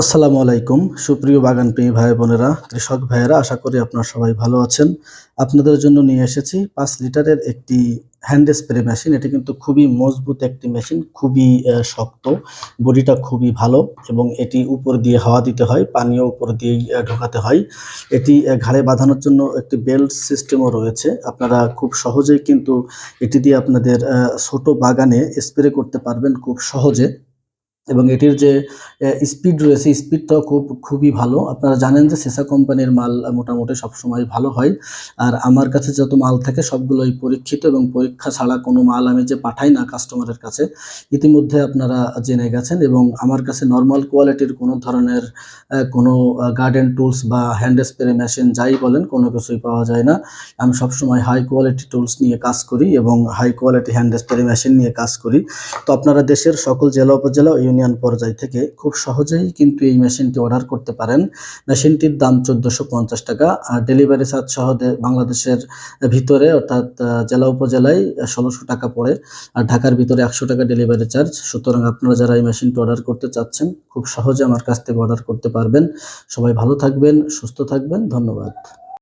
আসসালামু আলাইকুম। সুপ্রিয় বাগান প্রেমী ভাই বোনেরা কৃষক ভাইয়েরা আশা করি আপনারা সবাই ভালো আছেন। আপনাদের জন্য নিয়ে এসেছি পাঁচ লিটারের একটি হ্যান্ড স্প্রে মেশিন। এটি কিন্তু খুবই মজবুত একটি মেশিন খুবই শক্ত বডিটা খুবই ভালো এবং এটি উপর দিয়ে হাওয়া দিতে হয় পানীয় উপর আহ, ঢোকাতে হয়। এটি ঘাড়ে বাঁধানোর জন্য একটি বেল্ট সিস্টেমও রয়েছে। আপনারা খুব সহজেই কিন্তু এটি দিয়ে আপনাদের ছোট বাগানে স্প্রে করতে পারবেন খুব সহজে। এবং এটির যে স্পিড রয়েছে স্পিডটাও খুব, খুবই ভালো। আপনারা জানেন যে সেসা কোম্পানির মাল মোটামুটি সবসময় ভালো হয়। আর আমার কাছে যত মাল থাকে সবগুলোই পরীক্ষিত এবং পরীক্ষা ছাড়া কোনো মাল আমি যে পাঠাই না কাস্টমারের কাছে, ইতিমধ্যে আপনারা জেনে গেছেন এবং আমার কাছে নর্মাল কোয়ালিটির কোনো ধরনের কোনো গার্ডেন টুলস বা হ্যান্ড স্প্রে মেশিন যাই বলেন কোনো কিছুই পাওয়া যায় না। আমি সবসময় হাই কোয়ালিটি টুলস নিয়ে কাজ করি এবং high quality hand spray machine নিয়ে কাজ করি। তো আপনারা দেশের সকল জেলা, উপজেলা ইউনিয়ন পর্যায় থেকে খুব সহজেই কিন্তু এই মেশিনটি অর্ডার করতে পারেন। মেশিনটির দাম চোদ্দোশো পঞ্চাশ টাকা, আর ডেলিভারি চার্জ সহ বাংলাদেশের ভিতরে অর্থাৎ জেলা উপজেলায় ষোলোশো টাকা পড়ে, আর ঢাকার ভিতরে একশো টাকা ডেলিভারি চার্জ। সুতরাং আপনারা যারা এই মেশিনটি অর্ডার করতে চাচ্ছেন, খুব সহজে আমার কাছ থেকে অর্ডার করতে পারবেন। সবাই ভালো থাকবেন, সুস্থ থাকবেন, ধন্যবাদ।